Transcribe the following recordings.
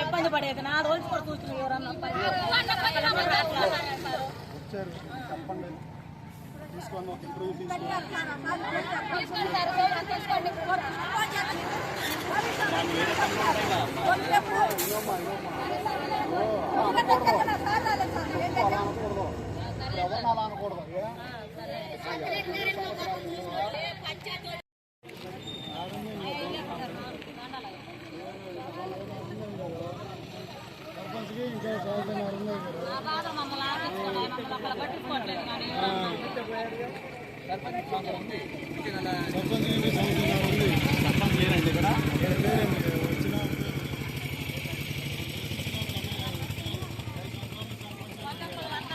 ఇబ్బంది పడేది నా రోజు కూడా కూర్చుని ఎవరన్నా వచ్చారు చెప్పండి తీసుకొని ఒక ఇంటర్వ్యూ తీసుకొని అలా అనకూడదు ఎవరిని అలా అనకూడదు ఏ? సర్పంచ్కి ఇంకా సహజనారు ఉన్నాయి కదా సర్పంచ్కి ఇంకా సహజనారు ఉంది సర్పంచ్ లేరండి ఇక్కడ లేరేమి వచ్చిన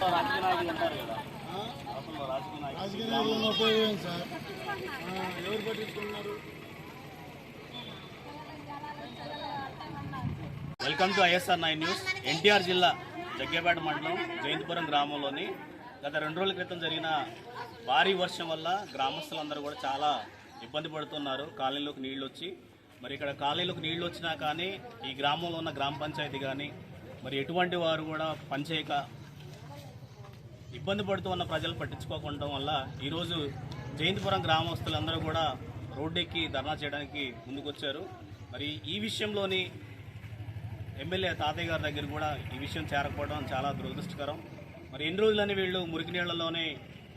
రాజకీయ నాయకులు ఉంటారు కదా అసలు రాజకీయ ఉపయోగం సార్? ఆ, ఎవరు పట్టించుకున్నారు? Welcome to ISR nine news. NTR జిల్లా జగ్గేపేట మండలం జయంతిపురం గ్రామంలోని గత రెండు రోజుల క్రితం జరిగిన భారీ వర్షం వల్ల గ్రామస్తులందరూ కూడా చాలా ఇబ్బంది పడుతున్నారు. కాలనీలోకి నీళ్ళు వచ్చి మరి ఇక్కడ కాలనీలోకి నీళ్ళు వచ్చినా కానీ ఈ గ్రామంలో ఉన్న గ్రామ పంచాయతీ కానీ మరి ఎటువంటి వారు కూడా పనిచేయక ఇబ్బంది పడుతూ ఉన్న ప్రజలు పట్టించుకోకుండా వల్ల ఈరోజు జయంతిపురం గ్రామస్తులందరూ కూడా రోడ్డెక్కి ధర్నా చేయడానికి ముందుకొచ్చారు. మరి ఈ విషయంలోని ఎమ్మెల్యే తాతయ్య గారి దగ్గర కూడా ఈ విషయం చేరకపోవడం చాలా దురదృష్టకరం. మరి ఎన్ని రోజులని వీళ్ళు మురికి నీళ్ళలోనే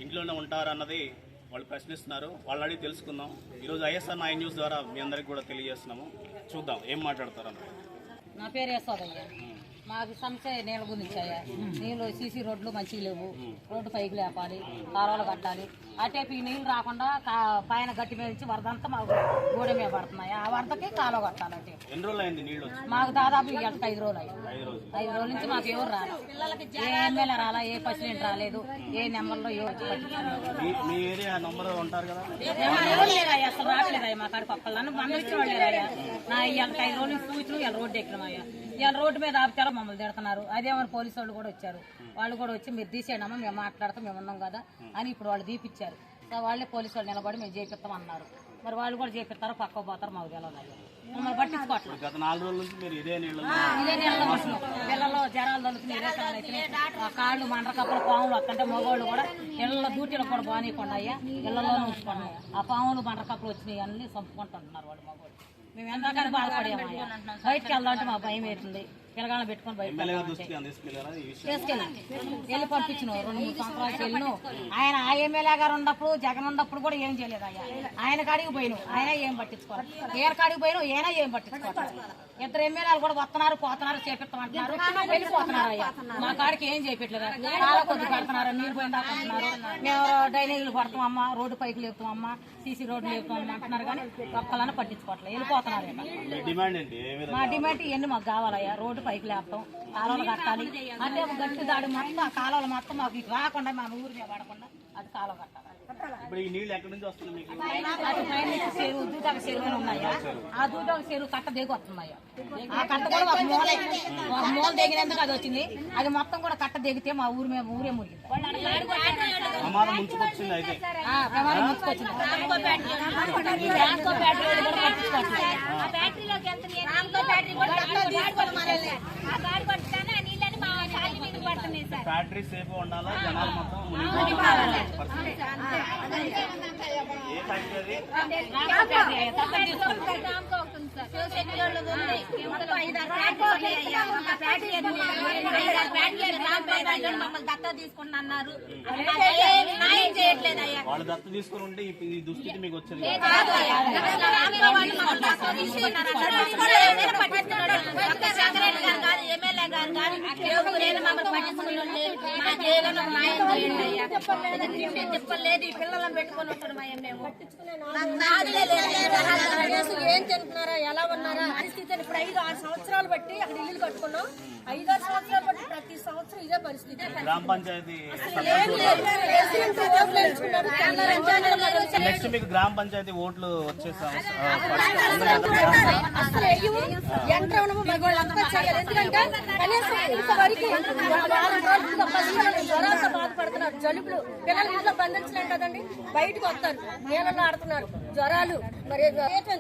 ఇంట్లోనే ఉంటారన్నది వాళ్ళు ప్రశ్నిస్తున్నారు. వాళ్ళని అడిగి తెలుసుకుందాం. ఈరోజు ఐఎస్ఆర్ నైన్ న్యూస్ ద్వారా మీ అందరికి కూడా తెలియజేస్తున్నాము. చూద్దాం ఏం మాట్లాడతారు అన్నది. నా పేరు యశోదయ్య. మాకు సమస్య నీళ్ళ గురించి అయ్యా నీళ్ళు సీసీ రోడ్లు మంచిగా లేవు. రోడ్డు పైకి లేపాలి కాలువలు కట్టాలి. అటేపు ఈ నీళ్ళు రాకుండా పైన గట్టి మీద నుంచి వరద అంతా మాకు గోడ మీద పడుతున్నాయి. ఆ వరదకి కాలువ కట్టాలి అటే. ఎన్ని రోజులు అయింది నీళ్ళు వచ్చి? మాకు దాదాపు ఇవాళకి ఐదు రోజులు అయ్యాయి ఐదు రోజులు. నుంచి మాకు ఎవరు రాలేదు ఏ ఎమ్మెల్యే రాలా ఏ ప్రెసిడెంట్ రాలేదు ఏ నెంబర్లో ఎవరు లేరయ్యా? అసలు రావట్లేదయ్యా మా కాడికి ఒక్కళ్ళని మందలు ఇచ్చిన వాళ్ళు లేరయ్యా? నా ఇవాళ ఐదు రోజులు సూచనలు ఇవాళ రోడ్డు ఎక్కినామయ్యా. ఇవాళ రోడ్డు మీద ఆపుతారో మమ్మల్ని తిడుతున్నారు. అదేమని పోలీసు వాళ్ళు కూడా వచ్చారు. వాళ్ళు కూడా వచ్చి మీరు తీసేయడమ్మా మేము మాట్లాడతాం మేము ఉన్నాం కదా అని ఇప్పుడు వాళ్ళు తీపిచ్చారు సో వాళ్ళే పోలీసు వాళ్ళు నిలబడి మేము చేపిస్తాం అన్నారు మరి వాళ్ళు కూడా చేపిస్తారో పక్క పోతారో మాకు తెలియదు. మమ్మల్ని పట్టించుకోవట్లేదు. గత నాలుగు రోజుల నుంచి మీరు ఇదే నీళ్ళు ఇదే నెలలో వస్తున్నాం పిల్లలు జ్వరాలు అయితే. ఆ కాళ్ళు మండకప్పులు పాములు వస్తుంటే మగవాళ్ళు కూడా ఇళ్ళ డ్యూటీలకు కూడా బాగానేకుండా అయ్యా ఇళ్ళలోనే ఉంచుకున్నాయి? ఆ పాములు మండకప్పులు వచ్చినాయి అన్ని చంపుకుంటున్నారు వాళ్ళు మగవాళ్ళు. మేము ఎంతగానో బాధపడేమయ్యా బయటకు వెళ్దామంటే మా భయం అవుతుంది పిల్లగాళ్ళని పెట్టుకొని వెళ్ళి పంపించిన రెండు మూడు సంవత్సరాలు వెళ్ళిను ఆయన ఆ ఎమ్మెల్యే గారు ఉన్నప్పుడు జగన్ ఉన్నప్పుడు కూడా ఏం చేయలేదు అయ్యా. ఆయన కాడికి పోయిను ఆయన ఏం పట్టించుకోవాలి? ఏర కాడికి పోయిను ఈయన ఏం పట్టించుకోవాలి? ఇద్దరు ఎమ్మెల్యేలు కూడా వస్తున్నారు పోతున్నారు చేపిస్తామంటున్నారు వెళ్ళిపోతున్నారు అయ్యా. మా కాడికి ఏం చేయట్లేదు చాలా కొద్ది పడుతున్నారు నీళ్ళు పోయిన దాకా అంటున్నారు మేము డ్రైనేజీలు పడతామమ్మా రోడ్డు పైకి లేపుతామమ్మా సీసీ రోడ్డు లేపుతామమ్మా అంటున్నారు కానీ ఒక్కలన్నా పట్టించుకోవట్లేదు. వెళ్ళిపోతున్నారు. మీ డిమాండ్ మా ఇవన్నీ మాకు కావాలయ్యా. రోడ్డు పైకి లేపటం కాలువలు కట్టాలి. అంటే గట్టి దాడి మొత్తం ఆ కాలువలు మొత్తం మాకు ఇటు రాకుండా మా ఊరి మీద పడకుండా అది కాలువ కట్టాలి. ఇప్పుడు ఈ నీళ్ళు ఎక్కడి నుంచి వస్తుంది మీకు? చెరువు చెరువు ఉన్నాయా? ఆ దూటాక చెరువు కట్ట దిగి వస్తున్నాయా. ఆ కట్ట కూడా ఒక మూల ఒక మూల దిగినందుకు అది వచ్చింది. అది మొత్తం కూడా కట్ట దిగితే మా ఊరి మీద ఊరే మురిగింది ప్రమాదం ముంచుకొచ్చింది అయితే. ఆ, ప్రమాదం ముంచుకొచ్చింది. ఫ్యాక్టరీ సేఫ్ ఉండాలా? జనాలు మొత్తం. ఏ ఫ్యాక్టరీ మమ్మల్ని దత్తా వాళ్ళు దత్తు తీసుకుని ఉంటే ఈ దుస్థితి మీకు వచ్చేది ఈ పిల్లలను పెట్టుకొని. ఏం తింటున్నారా ఎలా ఉన్నారా పరిస్థితి ఇప్పుడు ఐదు ఆరు సంవత్సరాలు బట్టి అక్కడ ఇల్లు కట్టుకున్నాం ఐదు ఆరు సంవత్సరాలు బట్టి ప్రతి సంవత్సరం ఇదే పరిస్థితి గ్రామ పంచాయతీ నెక్స్ట్ మీకు గ్రామ పంచాయతీ ఓట్లు వచ్చే బాధపడుతున్నారు జలుబులు పిల్లలు ఇంట్లో బంధించలేం కదండి బయటకు వస్తారు నీళ్ళలో ఆడుతున్నారు జ్వరాలు మరి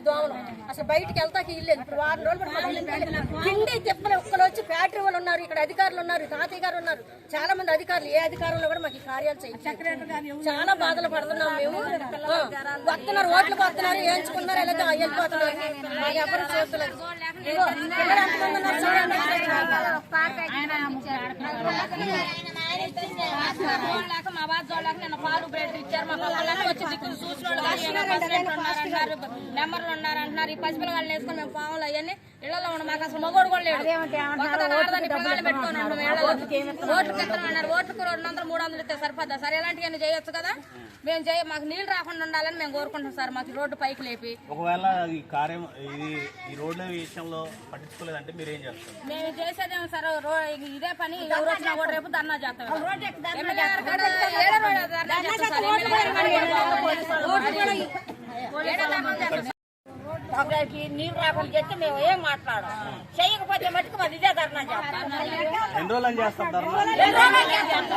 దోమలు అసలు బయటకు వెళ్తాకి ఇల్లేదు ఇప్పుడు వారం రోజులు పట్టుకొని ఇంటికి తిండి తిప్పలు ఒక్కలు వచ్చి ఫ్యాక్టరీ వాళ్ళు ఉన్నారు ఇక్కడ అధికారులు ఉన్నారు? తాతయ్య గారు ఉన్నారు చాలా మంది అధికారులు ఏ అధికారంలో కూడా మాకు ఈ కార్యాలు చేయాలి చాలా బాధలు పడుతున్నాం మేము. వస్తున్నారు ఓట్లకు వస్తున్నారు వేయించుకున్నారు లేదా వెళ్ళిపోతున్నారు మాకు ఎవరు చేస్తున్నారు చూడండి లేక మా బాధ చూడలేక నిన్న పాలు బ్రెడ్ ఇచ్చారు మా పిల్లలు వచ్చి దిక్కులు చూసిన ఉన్నారు అంటున్నారు నెంబర్లు ఉన్నారు అంటున్నారు ఈ వేసుకొని మేము పాములు అవన్నీ ఇళ్ళలో ఉన్న మాకు అసలు మగోడు కూడా లేడు ఆడదాన్ని పిల్లలు పెట్టుకొని ఉన్నాం ఇళ్ళలో ఓట్లు ఇస్తామన్నారు ఓట్లకు రెండు వందలు మూడు వందలు ఇస్తే సరిపోద్దా సార్ ఇలాంటివన్నీ చేయొచ్చు కదా మేము చేయ మాకు నీళ్ళు రాకుండా ఉండాలని మేము కోరుకుంటాం సార్ మాకు రోడ్డు పైకి లేపి ఒకవేళ ఈ కార్యం ఇది ఈ రోడ్ల విషయంలో పట్టించుకోలేదంటే మీరు ఏం చేస్తారు? మేము చేసేదేమో సార్ ఇదే పని ఎవరు వచ్చినా కూడా రేపు ధర్నా చేస్తాం. ఒకరికి నీళ్ళు రాకుండా చెప్తే మేము ఏం మాట్లాడం చేయకపోతే మటుకు మాది ఇదే ధర్నా చేస్తాం ఎన్ని రోజులు అని చేస్తాం ధర్నా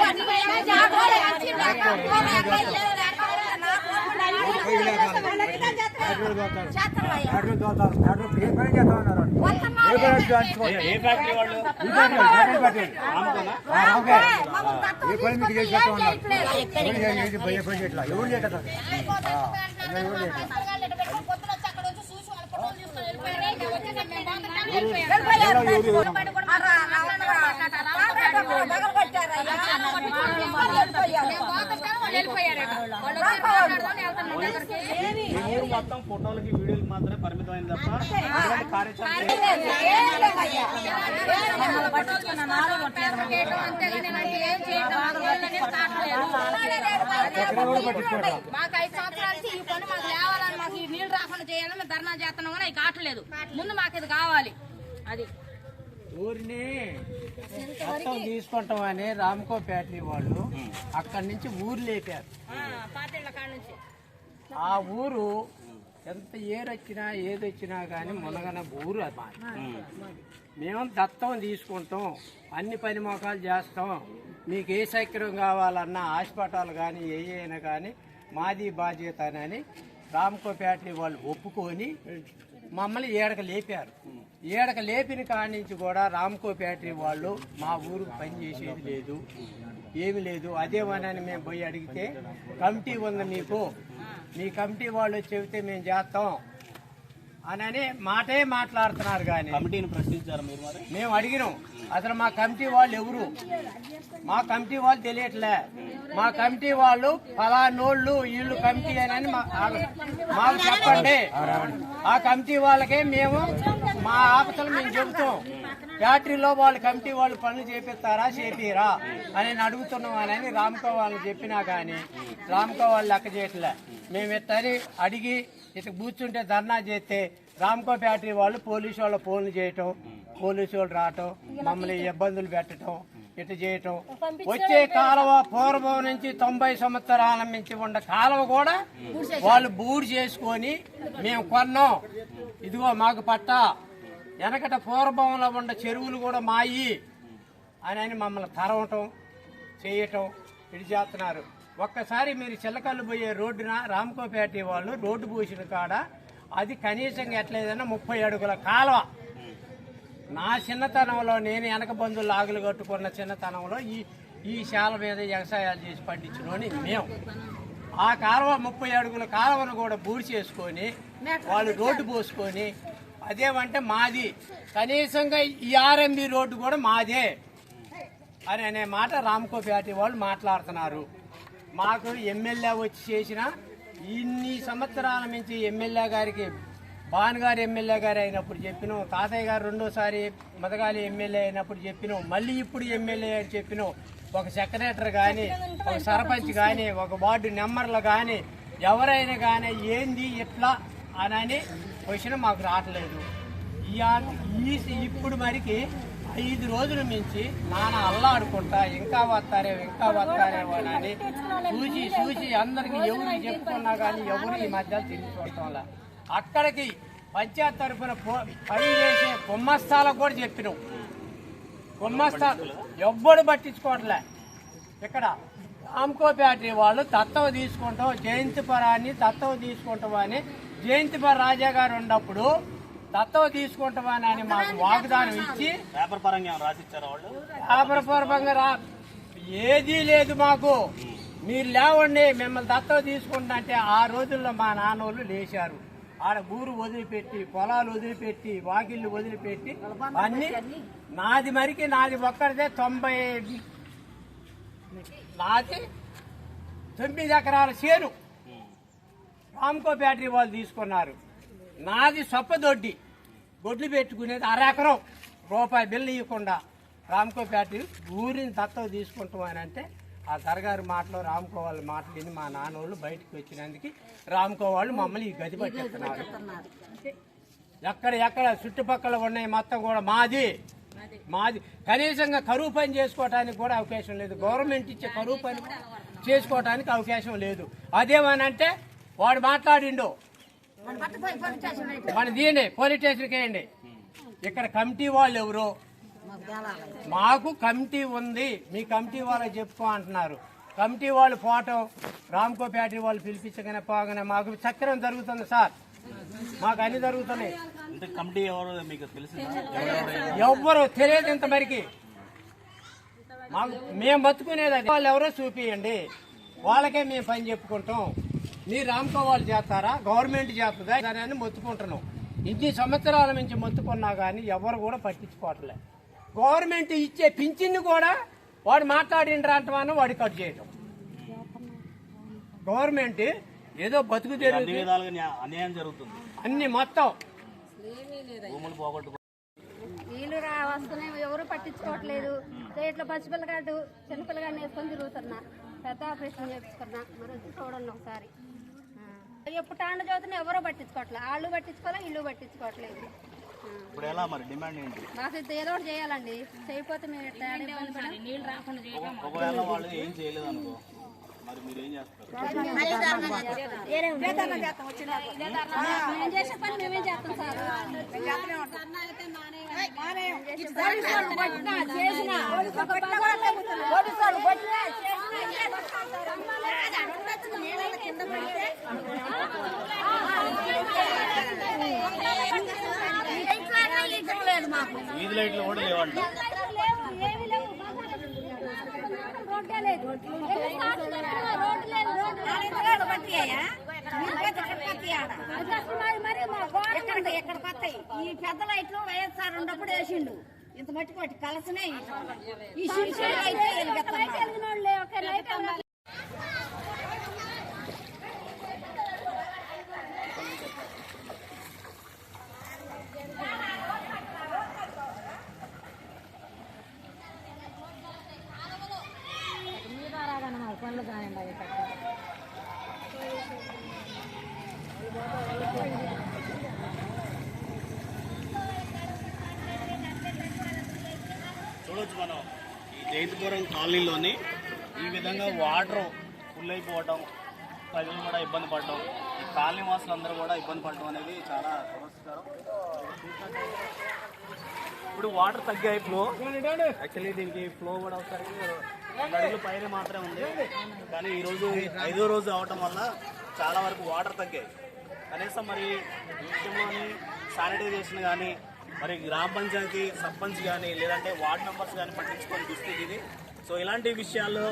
ఏ- ఏ ఫ్యాక్టరీ వాళ్ళు? ఏ పని మీకు చేసి చేస్తా ఉన్నారు భయ పని చేయట్లా ఎవరు చేయట్లా ఈ ఊరు మొత్తం ఫోటోలకి వీడియోలకి మాత్రమే పరిమితమైంది తప్ప. మాకు ఐదు సంవత్సరాల నుంచి ఈ పని మాకు లేవాలని మాకు ఈ నీళ్ళు రాకుండా చేయాలని మేము ధర్నా చేస్తున్నాం కానీ అవి కావట్లేదు ముందు మాకు ఇది కావాలి. అది. ఊరిని మొత్తం తీసుకుంటామని రామ్కో ఫ్యాక్టరీ వాళ్ళు అక్కడి నుంచి ఊరు లేపారు. ఆ ఊరు ఎంత ఏరొచ్చినా ఏదొచ్చినా కానీ మునగన ఊరు అది. మేము దత్తం తీసుకుంటాం అన్ని పని మొఖాలు చేస్తాం. మీకు ఏ సౌకర్యం కావాలన్నా హాస్పిటల్ కానీ ఏ అయినా కానీ మాది బాధ్యత అని రామ్కో ఫ్యాక్టరీ వాళ్ళు ఒప్పుకొని మమ్మల్ని ఏడక లేపారు. ఏడక లేపిన కాడి నుంచి కూడా రామ్కో ఫ్యాక్టరీ వాళ్ళు మా ఊరికి పని చేసేది లేదు ఏమి లేదు. అదేమని మేము పోయి అడిగితే కమిటీ ఉంది మీకు? మీ కమిటీ వాళ్ళు చెబితే మేము చేస్తాం. అని మాటే మాట్లాడుతున్నారు కానీ. కమిటీని ప్రశ్నించారు మీరు మరి? మేము అడిగినాం. అసలు మా కమిటీ వాళ్ళు ఎవరు? మా కమిటీ వాళ్ళు తెలియట్లే. మా కమిటీ వాళ్ళు ఫలానోళ్ళు వీళ్ళు కమిటీ అని మా- మాకు చెప్పండి. ఆ కమిటీ వాళ్ళకే మేము మా ఆఫీసులు మేము చెబుతాం. ఫ్యాక్టరీలో వాళ్ళు కమిటీ వాళ్ళు పనులు చేపిస్తారా చేపిరా అని నేను అడుగుతున్నాం అని రామ్కో వాళ్ళని చెప్పినా కానీ రామ్కో వాళ్ళు లెక్క చేయట్లే. మేము ఇట్టని అడిగి ఇటు కూర్చుంటే ధర్నా చేస్తే రామ్కో ఫ్యాక్టరీ వాళ్ళు పోలీసు వాళ్ళ ఫోన్లు చేయటం పోలీసు వాళ్ళు రావటం మమ్మల్ని ఇబ్బందులు పెట్టడం ఇటు చేయటం. వచ్చే కాలువ పూర్వం నుంచి తొంభై సంవత్సరాల నుంచి ఉన్న కాలువ కూడా వాళ్ళు బూడి చేసుకొని మేము కొన్నాం. ఇదిగో మాకు పట్టా. వెనకట పూర్వంలో ఉన్న చెరువులు కూడా మాయి అని అని మమ్మల్ని తరవటం చేయటం ఇటు చేస్తున్నారు. ఒక్కసారి మీరు చిల్లకల్లు పోయే రోడ్డున రామకోపేట వాళ్ళు రోడ్డు పూసిన కాడ అది కనీసంగా ఎట్లేదన్నా ముప్పై అడుగుల కాలువ. నా చిన్నతనంలో నేను వెనక బంధువులు ఆగులు కట్టుకున్న చిన్నతనంలో ఈ ఈ శాల మీద వ్యవసాయాలు చేసి పండించినోని మేము. ఆ కాలువ ముప్పై అడుగుల కాలువను కూడా బూడి చేసుకొని వాళ్ళు రోడ్డు పోసుకొని అదేమంటే మాది. కనీసంగా ఈ ఆర్ఎంబి రోడ్డు కూడా మాదే. అని అనే మాట రామ్కో ఫ్యాక్టరీ వాళ్ళు మాట్లాడుతున్నారు. మాకు ఎమ్మెల్యే వచ్చి చేసిన ఇన్ని సంవత్సరాల నుంచి ఎమ్మెల్యే గారికి భానుగారు ఎమ్మెల్యే గారు అయినప్పుడు చెప్పినాం తాతయ్య గారు రెండోసారి మదగాలి ఎమ్మెల్యే అయినప్పుడు చెప్పినాం మళ్ళీ ఇప్పుడు ఎమ్మెల్యే అని చెప్పినాం. ఒక సెక్రటరీ కానీ ఒక సర్పంచ్ కానీ ఒక వార్డు నెంబర్లు కానీ ఎవరైనా కానీ ఏంది ఇట్లా అని క్వశ్చన్ మాకు రావట్లేదు. ఇయా- ఈ ఇప్పుడు మరికి ఐదు రోజుల మించి నాన్న అల్లాడుకుంటా ఇంకా వస్తారే ఇంకా వస్తారేమో అని చూసి చూసి అందరికి ఎవరు చెప్పుకున్నా కానీ ఎవరు ఈ మధ్య తెలుసుకోవటంలా అక్కడికి పంచాయత్ తరఫున పో- పని చేసే కొమ్మస్తాలకు కూడా చెప్పినాం. కొమ్మస్తా ఎవ్వడు పట్టించుకోవట్లే. ఇక్కడ ఆమ్కో బ్యాటరీ వాళ్ళు దత్తవ తీసుకుంటాం జయంతిపరాన్ని దత్తవ తీసుకుంటాం అని. జయంతిపర రాజా గారు ఉన్నప్పుడు దత్తవ తీసుకుంటామని అని మాకు వాగ్దానం ఇచ్చి పేపర్ పరంగా రాసిచ్చారా వాళ్ళు? వ్యాపారపూర్వకంగా రా. ఏదీ లేదు మాకు. మీరు లేవండి మిమ్మల్ని దత్తత తీసుకుంటా అంటే ఆ రోజుల్లో మా నాన్నోళ్ళు లేచారు. ఆడ ఊరు వదిలిపెట్టి పొలాలు వదిలిపెట్టి వాకిళ్ళు వదిలిపెట్టి అన్ని నాది మరికి నాది ఒక్కరిదే తొంభై నాది తొమ్మిది ఎకరాల చేను. రామ్కో బ్యాటరీ వాళ్ళు తీసుకున్నారు. నాది సొప్పదొడ్డి గొడ్లు పెట్టుకునేది అరెకరం రూపాయి బిల్లు ఇవ్వకుండా రామ్కో ఫ్యాక్టరీ ఊరిని దత్తవ తీసుకుంటామని అంటే ఆ దరగారి మాటలు రామ్కో వాళ్ళ మాటలు విని మా నాన్నోళ్ళు బయటకు వచ్చినందుకు రామ్కో వాళ్ళు మమ్మల్ని ఈ గది పట్టేస్తున్నారు. ఎక్కడ ఎక్కడ చుట్టుపక్కల ఉన్నాయి మొత్తం కూడా మాది. మాది. కనీసంగా కరువు పని చేసుకోవడానికి కూడా అవకాశం లేదు. గవర్నమెంట్ ఇచ్చే కరువు పని చేసుకోవడానికి అవకాశం లేదు. అదేమనంటే వాడు మాట్లాడిండు మన దీని పోలీస్ స్టేషన్కి వేయండి. ఇక్కడ కమిటీ వాళ్ళు ఎవరు? మాకు కమిటీ ఉంది. మీ కమిటీ వాళ్ళకి చెప్పుకో అంటున్నారు. కమిటీ వాళ్ళు పోవటం రామ్కో బ్యాటరీ వాళ్ళు పిలిపించగానే పోగానే మాకు చక్రం జరుగుతుంది సార్. మాకు అన్ని జరుగుతున్నాయి. కమిటీ ఎవరు మీకు ఎవ్వరు తెలియదు ఇంతవరకు మాకు మేము బతుకునేది వాళ్ళు ఎవరో చూపియండి. వాళ్ళకే మేము పని చెప్పుకుంటాం. మీరు రామ్కో వాళ్ళు చేస్తారా? గవర్నమెంట్ చేస్తుందా? అని మొత్తుకుంటున్నాం ఇన్ని సంవత్సరాల నుంచి మొత్తుకున్నా కానీ ఎవరు కూడా పట్టించుకోవట్లే. గవర్నమెంట్ ఇచ్చే పింఛన్ని కూడా వాడు మాట్లాడిండ్రా అంటమని వాడు కట్ చేయటం. గవర్నమెంట్ ఏదో బతుకు అన్యాయం జరుగుతుంది. అన్ని మొత్తం. నీళ్ళు రా వస్తున్నాయి. ఎవరు పట్టించుకోవట్లేదు. ఇట్లా పసిపిల్లగాడు చిన్నపిల్లగాడిని వేసుకొని తిరుగుతున్నా. పెద్ద ఆపరేషన్ చేయించుకున్నా. మరి వచ్చి చూడండి ఒకసారి. ఎప్పుడు తాండ చదువుతున్నా ఎవరో పట్టించుకోవట్లేదు వాళ్ళు పట్టించుకోవాలి ఇల్లు పట్టించుకోవట్లేదు. ఇప్పుడు ఎలా మరి? డిమాండ్ ఏంటి? మాకు ఇది ఏదో ఒకటి చేయాలండి. చేయకపోతే మేము ఎట్లా. నీళ్ళు రాకుండా చేయడం ఒకవేళ వాళ్ళు ఏం చేయలేదు అనుకో మరి మీరు ఏం చేస్తారు? మేము చేసే పని మేమేం చేస్తాం సార్ లేదు మాకు వీధి లైట్లు కూడా లేవంట ఏమీ లేవు రోడ్డే లేదు రోడ్డు లేదు రోడ్డు పట్టియ్యా? మీరు పోతే ఇక్కడ పట్టియ్యాడ. అసలు మరి మరి మా గోడ ఎక్కడ కొత్తయి ఈ పెద్ద లైట్లు వైఎస్ఆర్ ఉన్నప్పుడు వేసిండు. ఇంత మట్టి కొట్టి కలసనే ఈ శిశు అయితే వెలిగిస్తున్నారు. కలిగిన వాళ్ళే ఒక లైట్ అవ్వాలి. మీద రాదన్న మాకు పనులు కానివ్వండి అవి కట్ట. చూడొచ్చు మనం ఈ జైతిపురం కాలనీలోని ఈ విధంగా వాటర్ ఫుల్ అయిపోవటం ప్రజలు కూడా ఇబ్బంది పడటం ఈ కాలనీ వాసులు అందరూ కూడా ఇబ్బంది పడటం అనేది చాలా సమస్యకరం ఇప్పుడు వాటర్ తగ్గాయి ఫ్లో యాక్చువల్లీ దీనికి ఫ్లో కూడా ఒకసారి రెండు అడుగులు పైన మాత్రమే ఉంది. కానీ ఈరోజు ఐదో రోజు అవటం వల్ల చాలా వరకు వాటర్ తగ్గాయి. కనీసం మరి ఈ విషయంలోని శానిటైజేషన్ కానీ మరి గ్రామ పంచాయతీ సర్పంచ్ కానీ లేదంటే వార్డ్ మెంబర్స్ కానీ పట్టించుకొని దుస్థితి ఇది. సో ఇలాంటి విషయాల్లో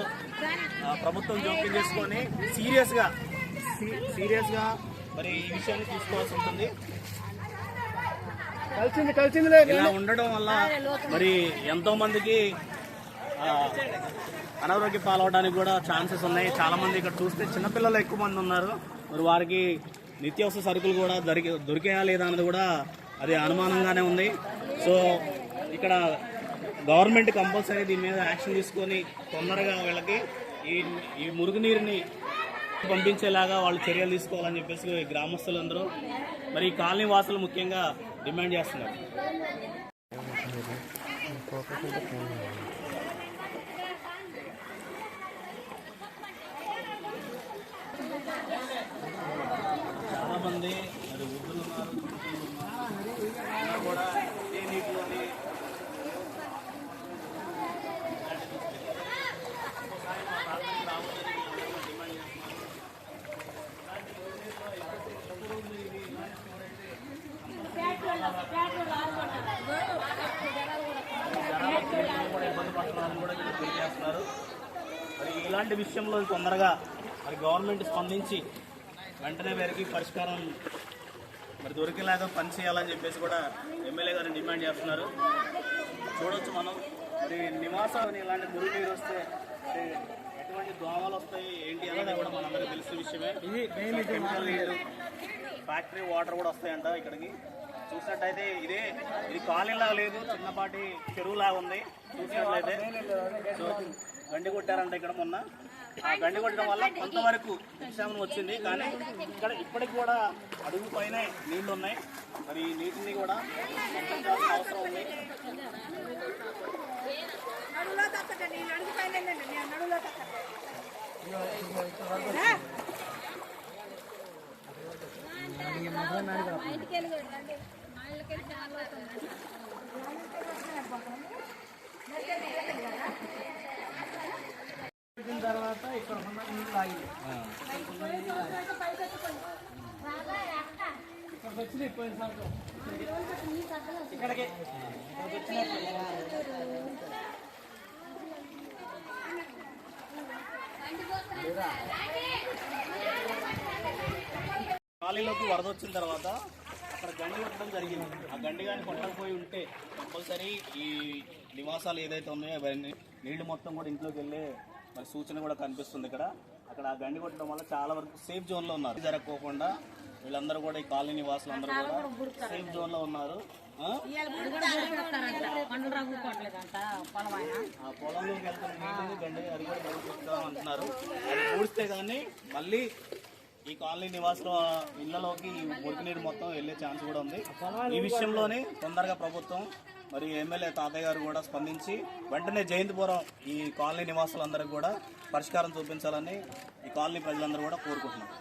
ప్రభుత్వం జోక్యం చేసుకొని సీరియస్గా సీరియస్గా మరి ఈ విషయాన్ని తీసుకోవాల్సి ఉంటుంది. కలిసింది కలిసిందిలే ఇలా ఉండడం వల్ల మరి ఎంతో మందికి అనారోగ్య పాలవడానికి కూడా ఛాన్సెస్ ఉన్నాయి. చాలా మంది ఇక్కడ చూస్తే చిన్నపిల్లలు ఎక్కువ మంది ఉన్నారు. మరి వారికి నిత్యావసర సరుకులు కూడా దొరికి దొరికాయా లేదా అన్నది కూడా అది అనుమానంగానే ఉంది. సో ఇక్కడ గవర్నమెంట్ కంపల్సరీ దీని మీద యాక్షన్ తీసుకొని తొందరగా వీళ్ళకి ఈ ఈ మురుగునీరుని పంపించేలాగా వాళ్ళు చర్యలు తీసుకోవాలని చెప్పేసి గ్రామస్తులందరూ మరి ఈ కాలనీ వాసులు ముఖ్యంగా డిమాండ్ చేస్తున్నారు. చాలామంది మంది మరి వృద్ధులు ఉన్నారు చిన్నపిల్లలు ఉన్నారు. అందరూ కూడా ఇదే నీటిలోని ఒకసారి మా తాతయ్య రావచ్చు పిల్లలు కూడా వీళ్ళు తెలియజేస్తున్నారు. మరి ఇలాంటి విషయంలో తొందరగా మరి గవర్నమెంట్ స్పందించి వెంటనే వీరికి పరిష్కారం మరి దొరికేలాగా పని చేయాలని చెప్పేసి కూడా ఎమ్మెల్యే గారు డిమాండ్ చేస్తున్నారు. చూడొచ్చు మనం. మరి నివాసాలు ఇలాంటి మురుగు నీరు వస్తే ఎటువంటి దోమలు వస్తాయి ఏంటి అనేది కూడా మనందరికీ తెలిసిన విషయమే. ఇది కెమికల్ నీరు ఫ్యాక్టరీ వాటర్ కూడా వస్తాయంట ఇక్కడికి. చూసినట్టయితే ఇదే ఇది కాలనీలా లేదు చిన్నపాటి చెరువులాగా ఉంది చూసినట్లయితే సో, గండి కొట్టారంట ఇక్కడ మొన్న ఆ గండి కొట్టడం వల్ల కొంతవరకు నిక్షేమం వచ్చింది కానీ ఇక్కడ ఇప్పటికి కూడా అడుగు పైన నీళ్ళు ఉన్నాయి మరి ఈ నీటిని కూడా అవసరం ఉంది పెట్టిన తర్వాత ఇక్కడ ఉన్న నీళ్ళు ఆగి ఇక్కడికి వచ్చినాయి పోయిన సంవత్సరం ఇక్కడికి ఇక్కడికి ఖాళీలోకి వరద వచ్చిన తర్వాత అక్కడ గండి కొట్టడం జరిగింది. ఆ గండి కానీ కొట్టకపోయి ఉంటే కంపల్సరీ ఈ నివాసాలు ఏదైతే ఉన్నాయో అవన్నీ నీళ్ళు మొత్తం కూడా ఇంట్లోకి వెళ్ళే మరి సూచన కూడా కనిపిస్తుంది ఇక్కడ. అక్కడ ఆ గండి కొట్టడం వల్ల చాలా వరకు సేఫ్ జోన్లో ఉన్నారు. జరగకోకుండా వీళ్ళందరూ కూడా ఈ కాలనీ నివాసులు అందరూ కూడా సేఫ్ జోన్లో ఉన్నారు. పొలంలోకి వెళ్తున్న గండి అది కూడా అంటున్నారు అది పూడిస్తే కానీ మళ్ళీ ఈ కాలనీ నివాసుల ఇళ్ళలోకి మురికి నీరు మొత్తం వెళ్ళే ఛాన్స్ కూడా ఉంది. ఈ విషయంలోనే తొందరగా ప్రభుత్వం మరి ఎమ్మెల్యే తాతయ్య గారు కూడా స్పందించి వెంటనే జయంతిపురం ఈ కాలనీ నివాసులందరికీ కూడా పరిష్కారం చూపించాలని ఈ కాలనీ ప్రజలందరూ కూడా కోరుకుంటున్నారు.